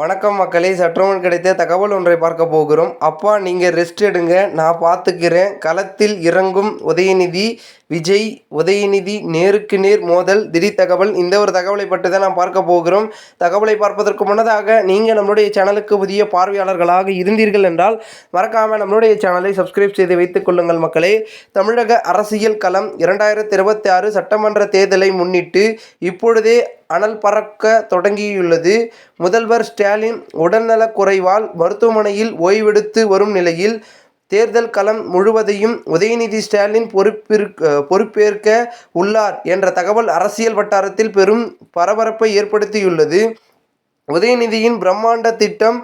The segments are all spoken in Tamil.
வணக்கம் மக்களே சற்றுமுன் கிடைத்த தகவல் ஒன்றை பார்க்க போகிறோம். அப்பா நீங்கள் ரெஸ்ட் எடுங்க. நான் பார்த்துக்கிறேன். களத்தில் இறங்கும் உதயநிதி விஜய் உதயநிதி நேருக்கு நேர் மோதல் திடீர் தகவல். இந்த ஒரு தகவலை பற்றி தான் நாம் பார்க்க போகிறோம். தகவலை பார்ப்பதற்கு முன்னதாக நீங்கள் நம்மளுடைய சேனலுக்கு புதிய பார்வையாளர்களாக இருந்தீர்கள் என்றால் மறக்காமல் நம்மளுடைய சேனலை சப்ஸ்கிரைப் செய்து வைத்துக் கொள்ளுங்கள் மக்களே. தமிழக அரசியல் களம் இரண்டாயிரத்தி இருபத்தி ஆறு சட்டமன்ற தேர்தலை முன்னிட்டு இப்பொழுதே அனல் பறக்க தொடங்கியுள்ளது. முதல்வர் ஸ்டாலின் உடல்நலக் குறைவால் மருத்துவமனையில் ஓய்வெடுத்து வரும் நிலையில் தேர்தல் களம் முழுவதையும் உதயநிதி ஸ்டாலின் பொறுப்பிற்கு பொறுப்பேற்க உள்ளார் என்ற தகவல் அரசியல் வட்டாரத்தில் பெரும் பரபரப்பை ஏற்படுத்தியுள்ளது. உதயநிதியின் பிரம்மாண்ட திட்டம்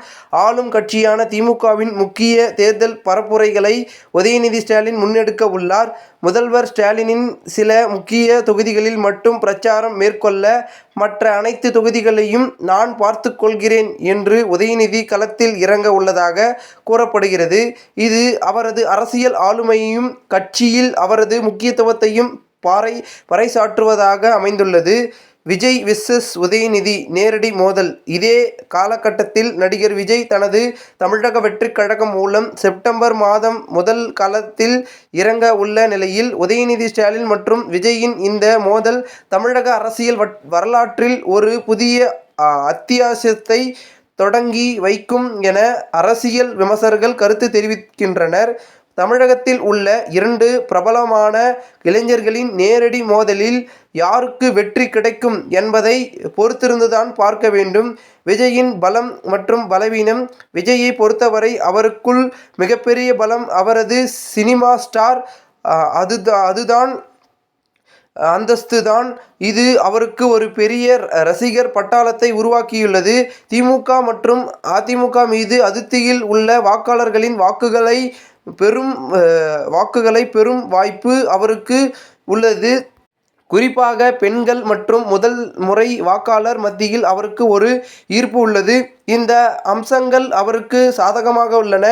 ஆளும் கட்சியான திமுகவின் முக்கிய தேர்தல் பரப்புரைகளை உதயநிதி ஸ்டாலின் முன்னெடுக்க உள்ளார். முதல்வர் ஸ்டாலினின் சில முக்கிய தொகுதிகளில் மட்டும் பிரச்சாரம் மேற்கொள்ள மற்ற அனைத்து தொகுதிகளையும் நான் பார்த்து கொள்கிறேன் என்று உதயநிதி களத்தில் இறங்க உள்ளதாக கூறப்படுகிறது. இது அவரது அரசியல் ஆளுமையையும் கட்சியில் அவரது முக்கியத்துவத்தையும் பாறை பறைசாற்றுவதாக அமைந்துள்ளது. விஜய் விஸ்எஸ் உதயநிதி நேரடி மோதல். இதே காலகட்டத்தில் நடிகர் விஜய் தனது தமிழக வெற்றிக் கழகம் மூலம் செப்டம்பர் மாதம் முதல் காலத்தில் இறங்க உள்ள நிலையில் உதயநிதி ஸ்டாலின் மற்றும் விஜயின் இந்த மோதல் தமிழக அரசியல் வரலாற்றில் ஒரு புதிய அத்தியாசத்தை தொடங்கி வைக்கும் என அரசியல் விமர்சகர்கள் கருத்து தெரிவிக்கின்றனர். தமிழகத்தில் உள்ள இரண்டு பிரபலமான இளைஞர்களின் நேரடி மோதலில் யாருக்கு வெற்றி கிடைக்கும் என்பதை பொறுத்திருந்துதான் பார்க்க வேண்டும். விஜயின் பலம் மற்றும் பலவீனம் விஜயை பொறுத்தவரை அவருக்குள் மிகப்பெரிய பலம் அவரது சினிமா ஸ்டார் அது அதுதான் அந்தஸ்து தான் இது அவருக்கு ஒரு பெரிய ரசிகர் பட்டாளத்தை உருவாக்கியுள்ளது. திமுக மற்றும் அதிமுக மீது அதிருப்தியில் உள்ள வாக்காளர்களின் வாக்குகளை பெரும் வாக்குகளை பெறும் வாய்ப்பு அவருக்கு உள்ளது. குறிப்பாக பெண்கள் மற்றும் முதல் முறை வாக்காளர் மத்தியில் அவருக்கு ஒரு ஈர்ப்பு உள்ளது. இந்த அம்சங்கள் அவருக்கு சாதகமாக உள்ளன.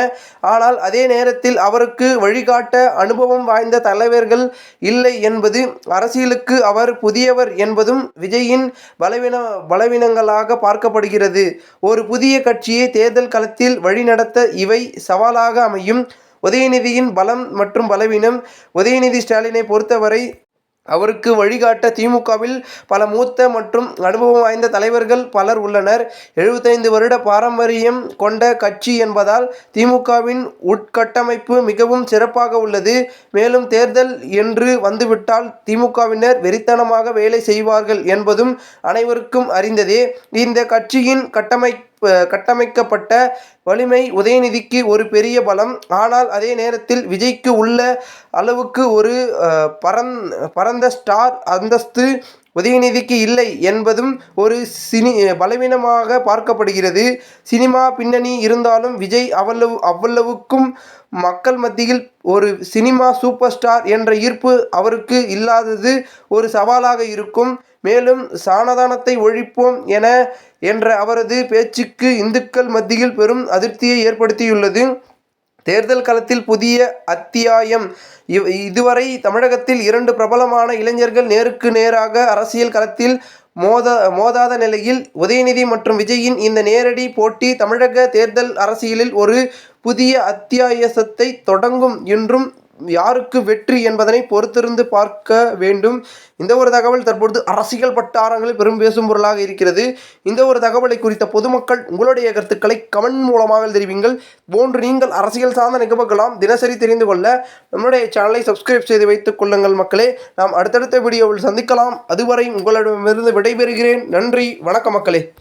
ஆனால் அதே நேரத்தில் அவருக்கு வழிகாட்ட அனுபவம் வாய்ந்த தலைவர்கள் இல்லை என்பது அரசியலுக்கு அவர் புதியவர் என்பதும் விஜயின் பலவீன பலவீனங்களாக பார்க்கப்படுகிறது. ஒரு புதிய கட்சியை தேர்தல் களத்தில் வழிநடத்த இவை சவாலாக அமையும். உதயநிதியின் பலம் மற்றும் பலவீனம். உதயநிதி ஸ்டாலினை பொறுத்தவரை அவருக்கு வழிகாட்ட திமுகவில் பல மூத்த மற்றும் அனுபவம் வாய்ந்த தலைவர்கள் பலர் உள்ளனர். எழுபத்தைந்து வருட பாரம்பரியம் கொண்ட கட்சி என்பதால் திமுகவின் உட்கட்டமைப்பு மிகவும் சிறப்பாக உள்ளது. மேலும் தேர்தல் என்று வந்துவிட்டால் திமுகவினர் வெறித்தனமாக வேலை செய்வார்கள் என்பதும் அனைவருக்கும் அறிந்ததே. இந்த கட்சியின் கட்டமை கட்டமைக்கப்பட்ட வலிமை உதயநிதிக்கு ஒரு பெரிய பலம். ஆனால் அதே நேரத்தில் விஜய்க்கு உள்ள அளவுக்கு ஒரு பரந் பரந்த ஸ்டார் அந்தஸ்து உதயநிதிக்கு இல்லை என்பதும் ஒரு சினி பலவீனமாக பார்க்கப்படுகிறது. சினிமா பின்னணி இருந்தாலும் விஜய் அவ்வளவு அவ்வளவுக்கும் மக்கள் மத்தியில் ஒரு சினிமா சூப்பர் ஸ்டார் என்ற ஈர்ப்பு அவருக்கு இல்லாதது ஒரு சவாலாக இருக்கும். மேலும் சானதானத்தை ஒழிப்போம் என என்ற அவரது பேச்சுக்கு இந்துக்கள் மத்தியில் பெரும் அதிருப்தியை ஏற்படுத்தியுள்ளது. தேர்தல் களத்தில் புதிய அத்தியாயம். இதுவரை தமிழகத்தில் இரண்டு பிரபலமான இளைஞர்கள் நேருக்கு நேராக அரசியல் களத்தில் மோத மோதாத நிலையில் உதயநிதி மற்றும் விஜயின் இந்த நேரடி போட்டி தமிழக தேர்தல் அரசியலில் ஒரு புதிய அத்தியாயசத்தை தொடங்கும் என்றும் யாருக்கு வெற்றி என்பதனை பொறுத்திருந்து பார்க்க வேண்டும். இந்த ஒரு தகவல் தற்பொழுது அரசியல் வட்டாரங்களில் பெரும் பேசும் பொருளாக இருக்கிறது. இந்த ஒரு தகவலை குறித்த பொதுமக்கள் உங்களுடைய கருத்துக்களை கமெண்ட் மூலமாக தெரிவிங்கள். போன்று நீங்கள் அரசியல் சார்ந்த நிகழ்வுகளாம் தினசரி தெரிந்து கொள்ள நம்முடைய சேனலை சப்ஸ்கிரைப் செய்து வைத்துக் கொள்ளுங்கள் மக்களே. நாம் அடுத்தடுத்த வீடியோவில் சந்திக்கலாம். அதுவரை உங்களிடமிருந்து விடைபெறுகிறேன். நன்றி. வணக்க மக்களே.